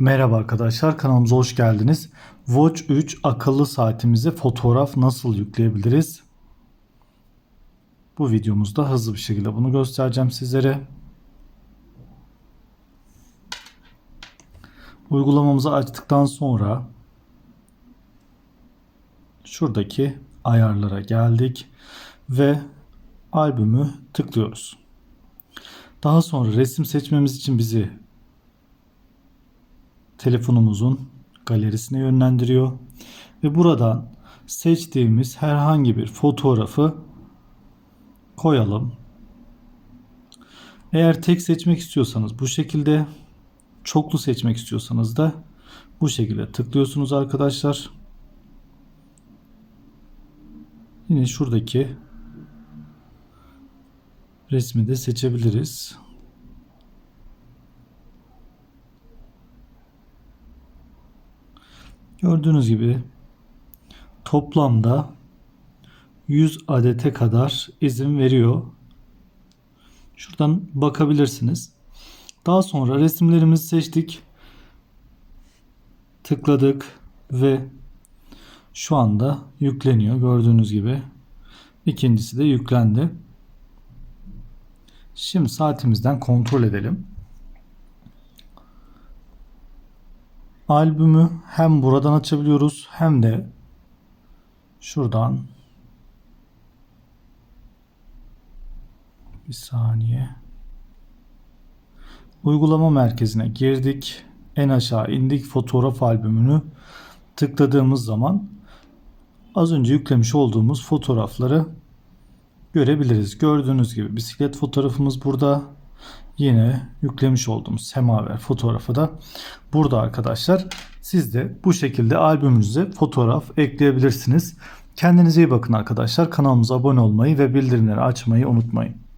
Merhaba arkadaşlar kanalımıza hoş geldiniz. Watch 3 akıllı saatimize fotoğraf nasıl yükleyebiliriz? Bu videomuzda hızlı bir şekilde bunu göstereceğim sizlere. Uygulamamızı açtıktan sonra şuradaki ayarlara geldik ve albümü tıklıyoruz. Daha sonra resim seçmemiz için bizi telefonumuzun galerisine yönlendiriyor ve buradan seçtiğimiz herhangi bir fotoğrafı koyalım. Eğer tek seçmek istiyorsanız bu şekilde, çoklu seçmek istiyorsanız da bu şekilde tıklıyorsunuz arkadaşlar. Yine şuradaki resmi de seçebiliriz. Gördüğünüz gibi toplamda 100 adete kadar izin veriyor. Şuradan bakabilirsiniz. Daha sonra resimlerimizi seçtik. Tıkladık ve şu anda yükleniyor gördüğünüz gibi. İkincisi de yüklendi. Şimdi saatimizden kontrol edelim. Albümü hem buradan açabiliyoruz hem de şuradan. Bir saniye. Uygulama merkezine girdik. En aşağı indik fotoğraf albümünü tıkladığımız zaman az önce yüklemiş olduğumuz fotoğrafları görebiliriz. Gördüğünüz gibi bisiklet fotoğrafımız burada yine yüklemiş olduğumuz semaver fotoğrafı da burada arkadaşlar. Siz de bu şekilde albümünüze fotoğraf ekleyebilirsiniz. Kendinize iyi bakın arkadaşlar. Kanalımıza abone olmayı ve bildirimleri açmayı unutmayın.